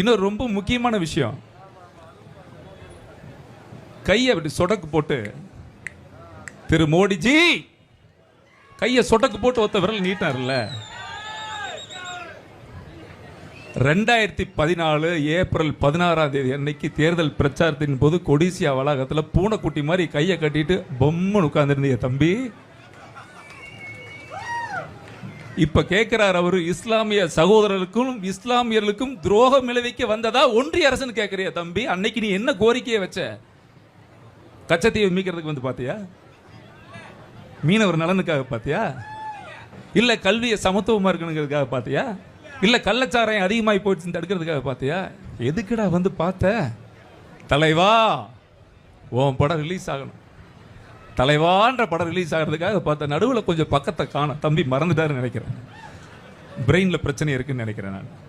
இன்னொரு ரொம்ப முக்கியமான விஷயம். கையை அப்படி சொடக்கு போட்டு திரு மோடிஜி கையை சொடக்கு போட்டு ஒத்த விரல் நீட்டார்ல ரெண்டாயிரத்தி பதினாலு ஏப்ரல் பதினாறாம் தேதி அன்னைக்கு தேர்தல் பிரச்சாரத்தின் போது கொடிசியா வளாகத்தில் பூனைக்குட்டி மாதிரி கையை கட்டிட்டு பொம்முன்னு உட்கார்ந்துருந்தீங்க தம்பி. இப்ப கேட்கிறார் அவரு இஸ்லாமிய சகோதரர்களுக்கும் இஸ்லாமியர்களுக்கும் துரோகம் விளைவிக்க வந்ததா? ஒன்றிய அரசுன்னு கேட்கறியா தம்பி அன்னைக்கு நீ என்ன கோரிக்கையை வச்ச? கச்சத்தீவை மீக்கிறதுக்கு வந்து பாத்தியா? மீனவர் நலனுக்காக பாத்தியா? இல்ல கல்வியை சமத்துவமா இருக்கணுங்கிறதுக்காக பாத்தியா? இல்ல கள்ளச்சாராயம் அதிகமாகி போயிடுச்சுன்னு தடுக்கிறதுக்காக பாத்தியா? எதுக்குடா வந்து பார்த்த? தலைவா உன் படம் ரிலீஸ் ஆகணும். தலைவான்ற படம் ரிலீஸ் ஆகிறதுக்காக பார்த்த நடுவில் கொஞ்சம் பக்கத்தை காணும் தம்பி மறந்துட்டாருன்னு நினைக்கிறேன். பிரெயினில் பிரச்சனை இருக்குன்னு நினைக்கிறேன் நான்.